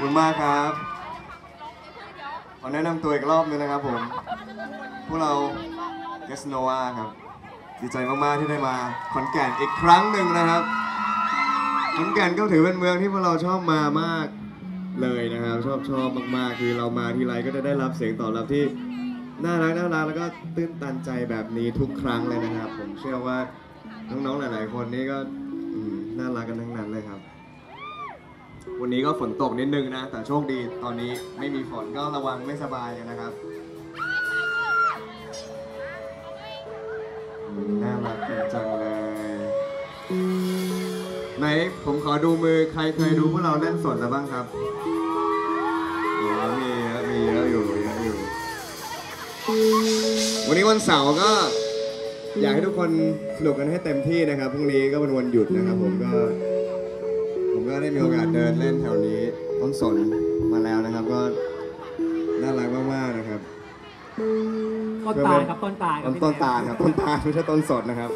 คุณมากครับ ขอแนะนำตัวอีกรอบนึงนะครับผม พวกเราเกสโนวาครับ ดีใจมาก ๆ ที่ได้มาขอนแก่นอีกครั้งหนึ่งนะครับขอนแก่นก็ถือเป็นเมืองที่พวกเราชอบมามากเลยนะครับ ชอบชอบมาก ๆ คือเรามาทีไรก็จะได้รับเสียงตอบรับที่น่ารักน่ารักแล้วก็ตื้นตันใจแบบนี้ทุกครั้งเลยนะครับ ผมเชื่อว่าน้องๆหลาย ๆ คนนี่ก็น่ารักกันทั้งนั้นเลยครับ วันนี้ก็ฝนตกนิดนึงนะ แต่โชคดีตอนนี้ไม่มีฝนก็ระวังไม่สบายกันนะครับน่ารักจังเลยไหนผมขอดูมือใครเคยดูพวกเราเล่นสดแล้วบ้างครับอ๋อมีเยอะมีเยอะอยู่เยอะอยู่ วันนี้วันเสาร์ก็อยากให้ทุกคนสนุกกันให้เต็มที่นะครับพรุ่งนี้ก็เป็นวันหยุดนะครับผมก็ ผมก็ได้มีโอกาสเดินเล่นแถวนี้ ต้นสนมาแล้วนะครับ ก็น่ารักมากๆนะครับต้นตาลครับต้นตาลคต้รับนพี่ต้นแนตาลครับต้นตาลไม่ใช่ต้นสดนะครับ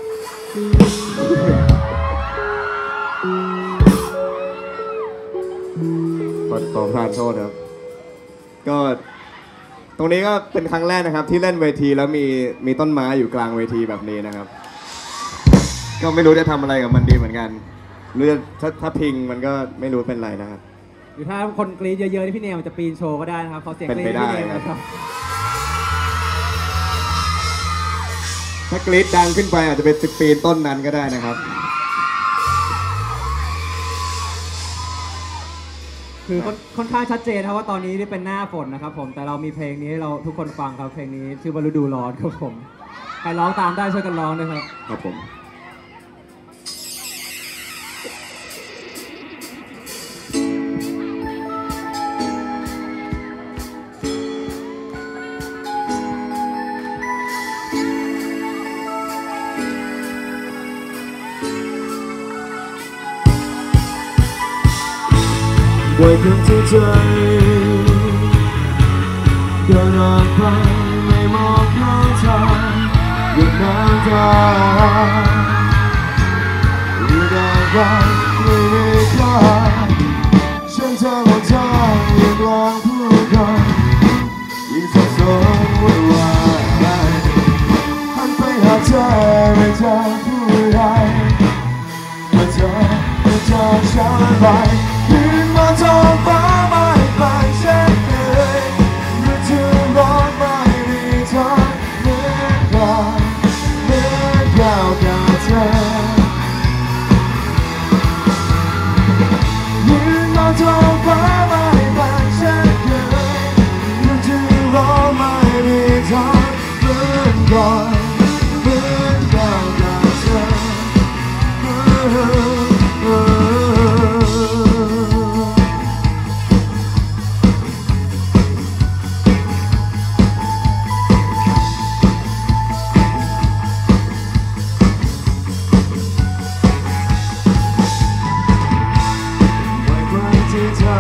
ขอขอประทานโทษครับ ก็ ตรงนี้ก็เป็นครั้งแรกนะครับ ที่เล่นเวทีแล้วมีมีต้นไม้อยู่กลางเวทีแบบนี้นะครับ ก็ไม่รู้จะทำอะไรกับมันดีเหมือนกัน หรือถ้าถ้าพิงมันก็ไม่รู้เป็นไรนะครับ หรือถ้าคนกรี๊ดเยอะๆนี่พี่เนมมันจะปีนโชว์ก็ได้นะครับขอเสียงเป็นกรี๊ไปดได้พี่เนมครับนะครับ ถ้ากรี๊ดดังขึ้นไปอาจจะเป็นสิบปีนต้นนั้นก็ได้นะครับ คือค่อนค่อนข้างชัดเจนนะครับว่าตอนนี้นี่เป็นหน้าฝนนะครับ ผมแต่เรามีเพลงนี้ให้เราทุกคนฟังครับเพลงนี้ชื่อว่าฤดูร้อนครับผมใครร้องตามได้ช่วยกันร้องด้วยครับ ครับผม ปล่อยคืนที่ใจเดินออกไปไม่มองข้างทางหยุดน้ำตาหรือได้รักไม่มีค่าฉันเธอหมดใจยู่กลางผู้คนยิ่งสับสนวุ่นวายหันไปหาเธอไม่เจอผู้ใดเมื่อเธอเมื่อเธอฉันไป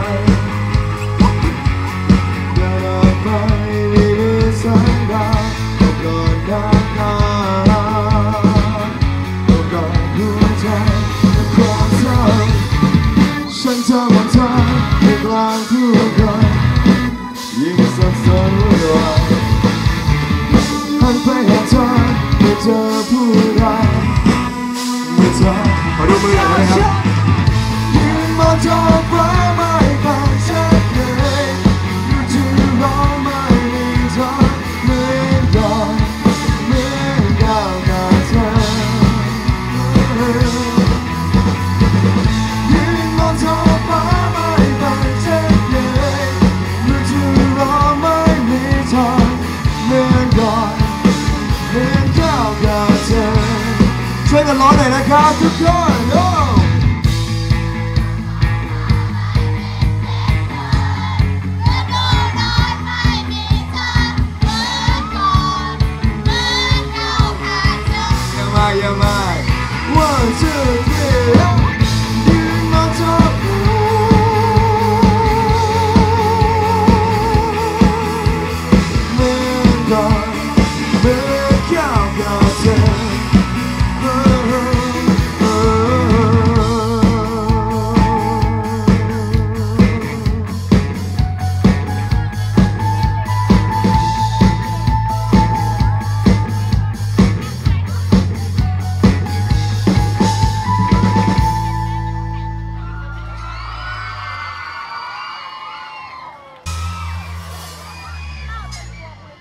ที่ มือนเก่ากับเธอช่วยกันร้องหน่อยนะครับทุกคน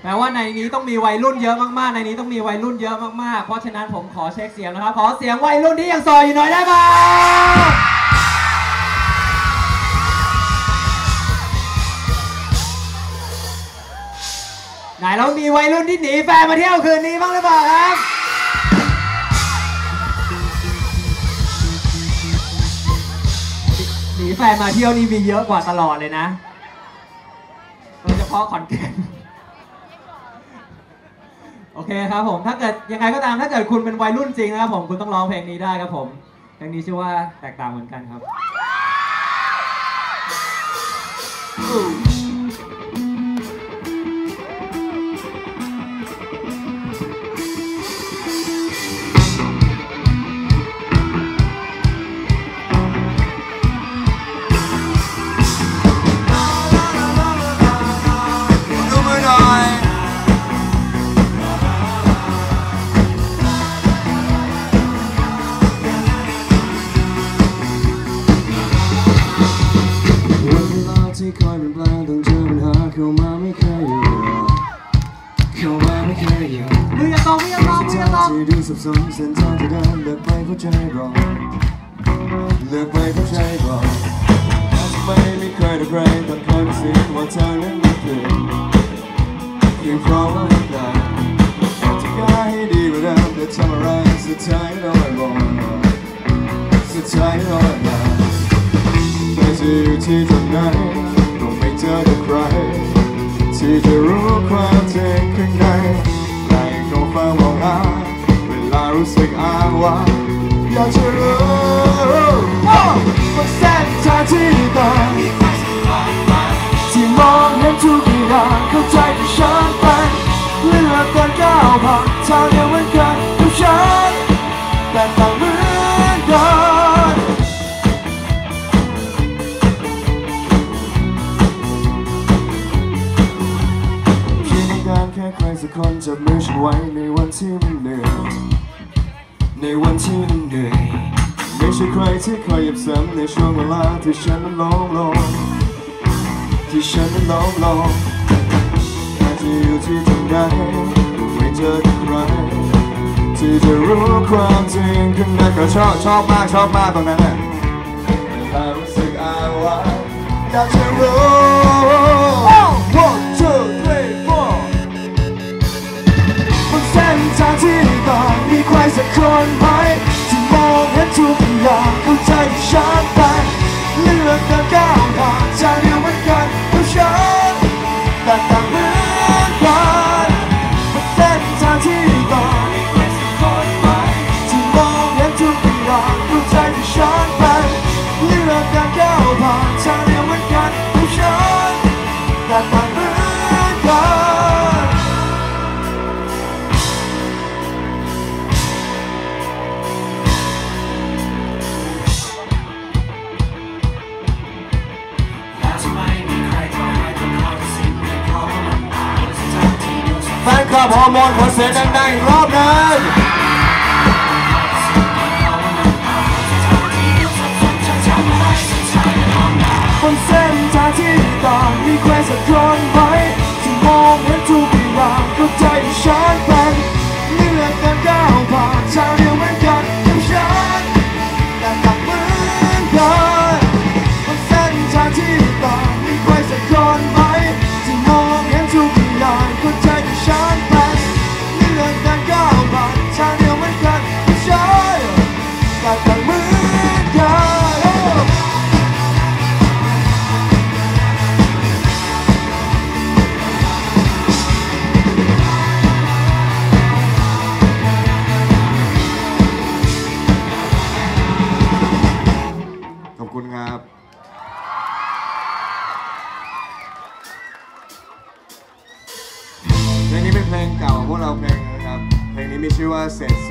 แปลว่าในนี้ต้องมีวัยรุ่นเยอะมากๆ ในนี้ต้องมีวัยรุ่นเยอะมากๆ เพราะฉะนั้นผมขอเช็คเสียงนะครับ ขอเสียงวัยรุ่นที่ยังโสดอยู่หน่อยได้ไหมไหนแล้วมีวัยรุ่นที่หนีแฟนมาเที่ยวคืนนี้บ้างหรือเปล่าครับหนีแฟนมาเที่ยวนี่มีเยอะกว่าตลอดเลยนะโดยเฉพาะขอนแก่น โอเคครับผมถ้าเกิดยังไงก็ตามถ้าเกิดคุณเป็นวัยรุ่นจริงนะครับผมคุณต้องร้องเพลงนี้ได้ครับผมเพลงนี้ชื่อว่าแตกต่างเหมือนกันครับ ไม่เคยอยู่เข้ามาไม่เคยอยู่มืออย่าตรงมืออย่าตรงมืออย่าตรงที่ดูสับสนเส้นทางที่เดินเลือกไปเข้าใจรอเลือกไปเข้าใจรอทำไมไม่เคยได้ใครต้องคอยมาสิว่าเธอนั้นไม่เคยเพียงเพราะว่าไม่ได้อยากจะกายให้ดีกว่าเดิมแต่ทำอะไรสุดท้ายเราไม่บอกสุดท้ายเราไม่มาไม่จะอยู่ที่ตรงไหนก็ไม่เจอกับใคร ที่จะรู้ความจริงข้างในในก็ฟังมองหาเวลารู้สึกอ้างว้างอยากจะรู้ว่าเส้นทางที่ต่างที่มองเห็นทุกอย่างเข้าใจที่ฉันเป็นเลือกการก้าวผ่านทางเดียวเหมือนกันกับฉันแต่ต่างเหมือ ที่คอยยับซ้ำในช่วงเวลาที่ฉันนั้นล้มลงที่ฉันนั้นล้มลงอาจจะอยู่ที่ตรงไหนก็ไม่เจอใครที่จะรู้ความจริงข้างในก็ชอบชอบมากชอบมากตรงนั้นแหละถ้ารู้สึกอาว้างอยากจะรู้ One two three four บนเส้นทางที่ต่างมีใครสักคนไหม ทุกอย่างเข้าใจฉันไปเลือกเดินก้าวผ่านทางเดียวเหมือนกันกับฉันแต่ต่างเมือ แฟนคลับฮอร์โมนขอเสียงดังๆอีกรอบหนึงบนเส้นทางที่ต่างมีใครสักคนไหมที่มองเห็นทุกอย่างก็ใจฉัน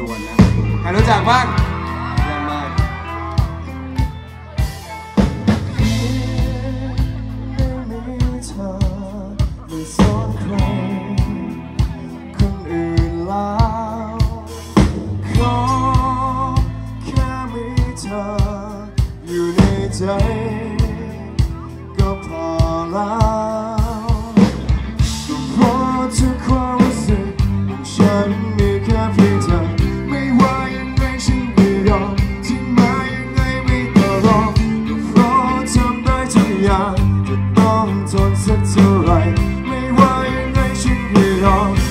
ส่วนนะครับใครรู้จักบ้างเยี่ยมมากไม่มีเธอ ยากจะต้องทนสักเท่าไรไม่ว่ายังไงฉันก็ยอม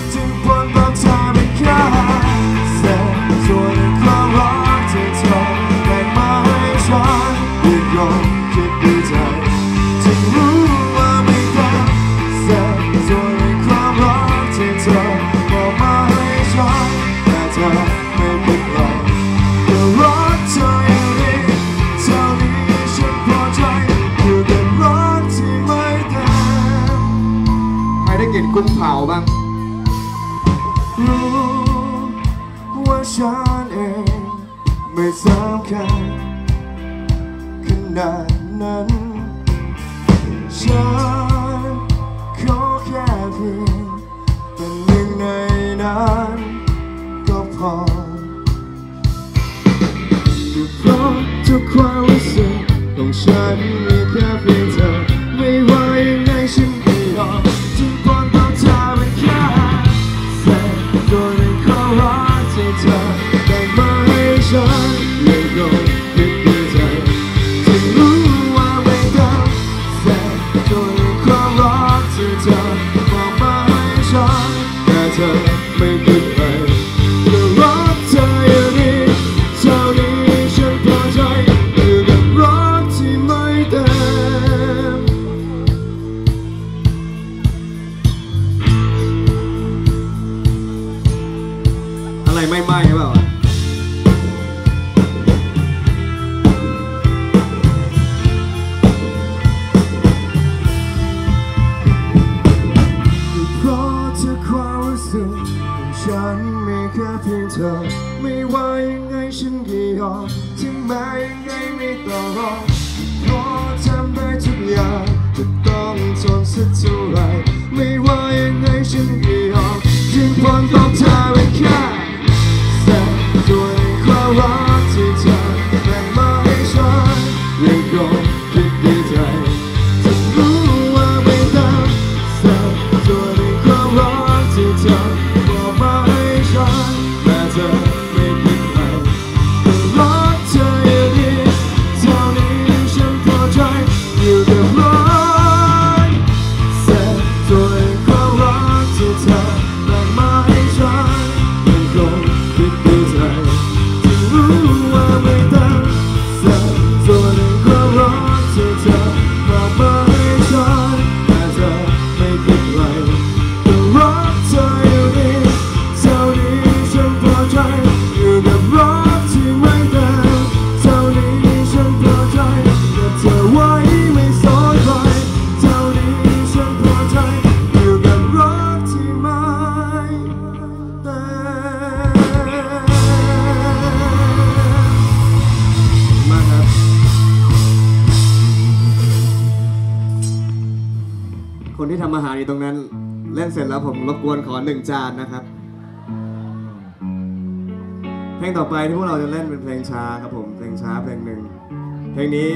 on. You've got to cry with it, don't shine. รบกวนขอหนึ่งจานนะครับ เพลงต่อไปที่พวกเราจะเล่นเป็นเพลงช้าครับผม เพลงช้าเพลงหนึ่งเพลงนี้